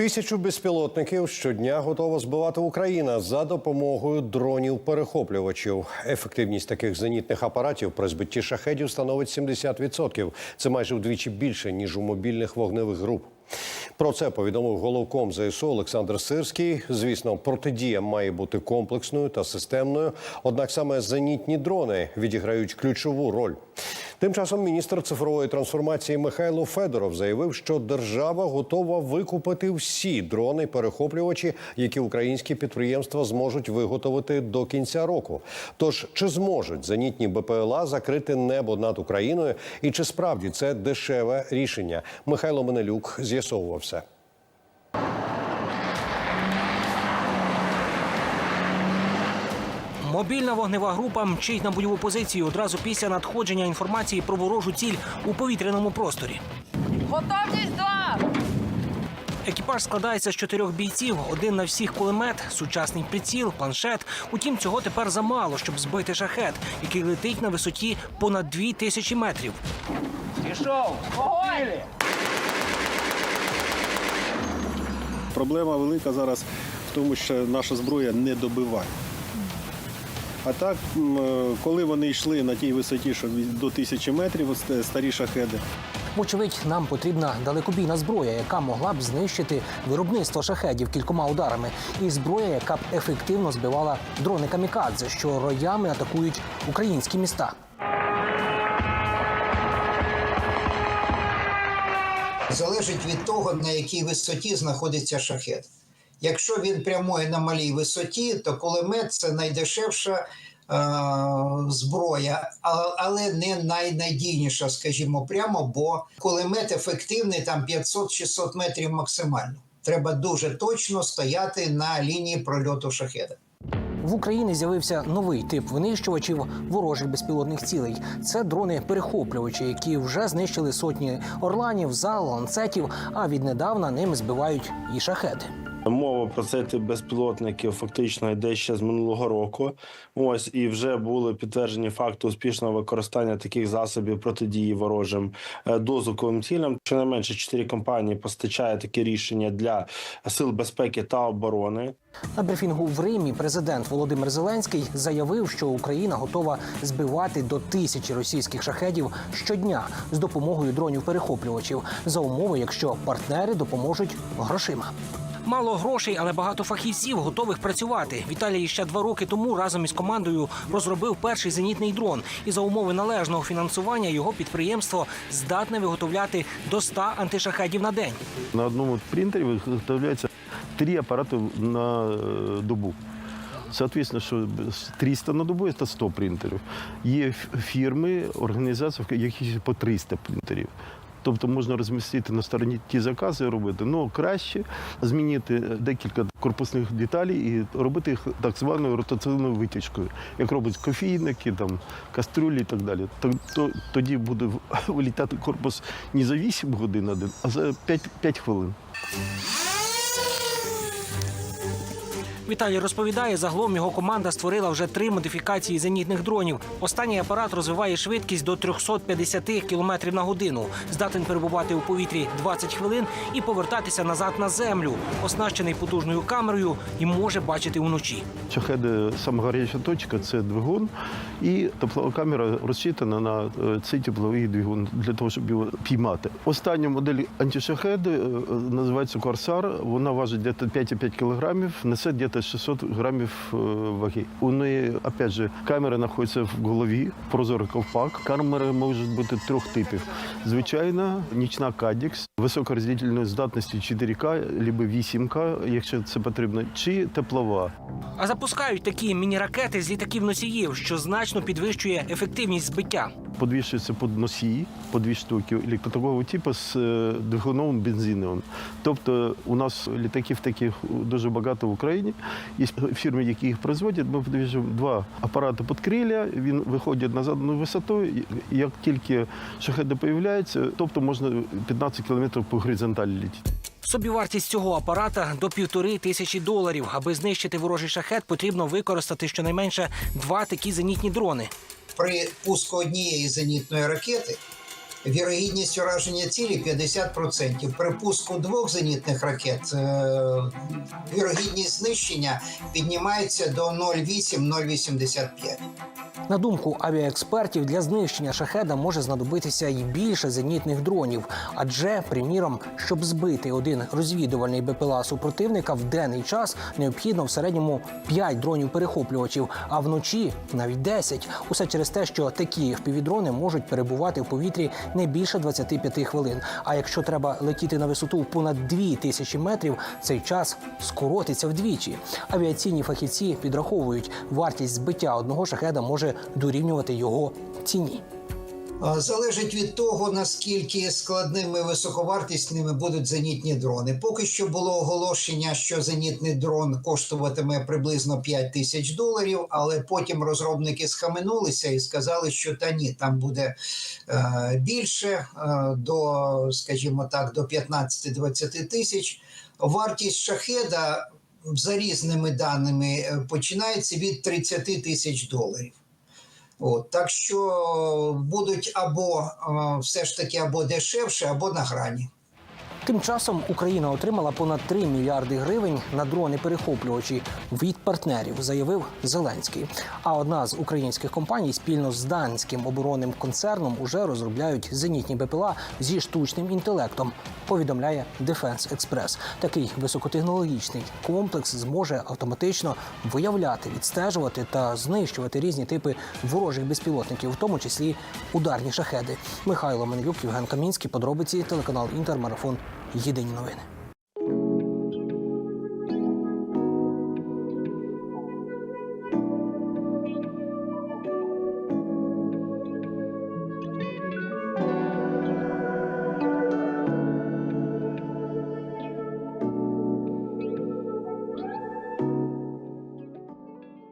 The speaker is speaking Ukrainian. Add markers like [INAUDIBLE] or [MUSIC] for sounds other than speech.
Тисячу безпілотників щодня готова збивати Україна за допомогою дронів-перехоплювачів. Ефективність таких зенітних апаратів при збитті шахедів становить 70%. Це майже вдвічі більше ніж у мобільних вогневих груп. Про це повідомив головком ЗСУ Олександр Сирський. Звісно, протидія має бути комплексною та системною. Однак саме зенітні дрони відіграють ключову роль. Тим часом міністр цифрової трансформації Михайло Федоров заявив, що держава готова викупити всі дрони-перехоплювачі, які українські підприємства зможуть виготовити до кінця року. Тож чи зможуть зенітні БПЛА закрити небо над Україною, і чи справді це дешеве рішення? Михайло Менелюк з'ясовував все. Мобільна вогнева група мчить на бойову позицію одразу після надходження інформації про ворожу ціль у повітряному просторі. Готовність два! Екіпаж складається з чотирьох бійців: один на всіх кулемет, сучасний приціл, планшет. Утім, цього тепер замало, щоб збити шахет, який летить на висоті понад дві тисячі метрів. Пішов! Вогонь! Проблема велика зараз в тому, що наша зброя не добиває. А так, е, коли вони йшли на тій висоті, що до тисячі метрів, старі шахеди, Вочевидь, нам потрібна далекобійна зброя, яка могла б знищити виробництво шахедів кількома ударами, і зброя, яка б ефективно збивала дрони камікадзе, що роями атакують українські міста. залежить від того, на якій висоті знаходиться шахет. Якщо він прямує на малій висоті, то кулемет це найдешевша е, зброя, але не найнадійніша, скажімо прямо, бо кулемет ефективний там 500-600 метрів максимально. Треба дуже точно стояти на лінії прольоту шахеда. В Україні з'явився новий тип винищувачів ворожих безпілотних цілей. Це дрони-перехоплювачі, які вже знищили сотні орланів, зал, ланцетів, а віднедавна ними збивають і шахеди. Мова про цей тип безпілотників фактично йде ще з минулого року. Ось і вже були підтверджені факти успішного використання таких засобів протидії ворожим е, дозвуковим цілям. Щонайменше чотири компанії постачає такі рішення для сил безпеки та оборони. На брифінгу в Римі президент Володимир Зеленський заявив, що Україна готова збивати до тисячі російських шахедів щодня з допомогою дронів-перехоплювачів за умови, якщо партнери допоможуть грошима. Мало грошей, але багато фахівців готових працювати. Віталій ще два роки тому разом із командою розробив перший зенітний дрон. І за умови належного фінансування його підприємство здатне виготовляти до 100 антишахедів на день. на одному принтері виготовляється три апарати на е, добу. Соответственно, що 300 на добу це 100 принтерів. Є фірми, організації, в яких по 300 принтерів. Тобто можна розмістити на стороні ті закази робити. Ну краще змінити декілька корпусних деталей і робити їх так званою ротаційною витяжкою, як роблять кофійники, там кастрюлі і так далі. То, то- тоді буде [LAUGHS] вилітати корпус не за 8 годин один, а за 5, 5 хвилин. Віталій розповідає, загалом його команда створила вже три модифікації зенітних дронів. Останній апарат розвиває швидкість до 350 км на годину, здатен перебувати у повітрі 20 хвилин і повертатися назад на землю, оснащений потужною камерою і може бачити уночі. Шахеди саме гаряча точка це двигун, і теплова камера розчитана на е, цей тепловий двигун для того, щоб його піймати. Остання модель антишахеди е, називається Корсар. Вона важить десь 5,5 кілограмів, несе десь 600 грамів е, ваги. У неї, опять же, камера знаходиться в голові, прозорий ковпак. Камери можуть бути трьох типів: звичайна, нічна Кадікс, високороздільної здатності 4К, або 8К, якщо це потрібно, чи теплова. А запускають такі міні-ракети з літаків носіїв, що значно підвищує ефективність збиття. Подвішується під носії по дві штуки такого типу з е, двигуном бензиновим. Тобто у нас літаків таких дуже багато в Україні. Є фірми, які їх производять. Ми подвіжуємо два апарати під крилля, він виходить на задану висоту. Як тільки шахеди появляються, тобто можна 15 кілометрів по горизонталі літати. Собівартість цього апарата до півтори тисячі доларів. Аби знищити ворожий шахет, потрібно використати щонайменше два такі зенітні дрони. При пуску однієї зенітної ракети Вірогідність ураження цілі 50%. При пуску двох зенітних ракет е, вірогідність знищення піднімається до 0,8-0,85. На думку авіаекспертів, для знищення шахеда може знадобитися і більше зенітних дронів. Адже, приміром, щоб збити один розвідувальний БПЛА супротивника в денний час необхідно в середньому 5 дронів-перехоплювачів, а вночі навіть 10. Усе через те, що такі впівдрони можуть перебувати в повітрі не більше 25 хвилин. А якщо треба летіти на висоту понад 2 тисячі метрів, цей час скоротиться вдвічі. Авіаційні фахівці підраховують, вартість збиття одного шахеда може дорівнювати його ціні. Залежить від того, наскільки складними високовартісними будуть зенітні дрони. Поки що було оголошення, що зенітний дрон коштуватиме приблизно 5 тисяч доларів, але потім розробники схаменулися і сказали, що та ні, там буде е, більше е, до, скажімо так, до 15-20 тисяч. Вартість шахеда за різними даними е, починається від 30 тисяч доларів. От, так що будуть або все ж таки або дешевше, або на грані. Тим часом Україна отримала понад 3 мільярди гривень на дрони-перехоплювачі від партнерів, заявив Зеленський. А одна з українських компаній спільно з данським оборонним концерном уже розробляють зенітні БПЛА зі штучним інтелектом. Повідомляє Defense Express. Такий високотехнологічний комплекс зможе автоматично виявляти, відстежувати та знищувати різні типи ворожих безпілотників, в тому числі ударні шахеди. Михайло Менлюк, Євген Камінський. Подробиці телеканал Інтермарафон. Єдині новини.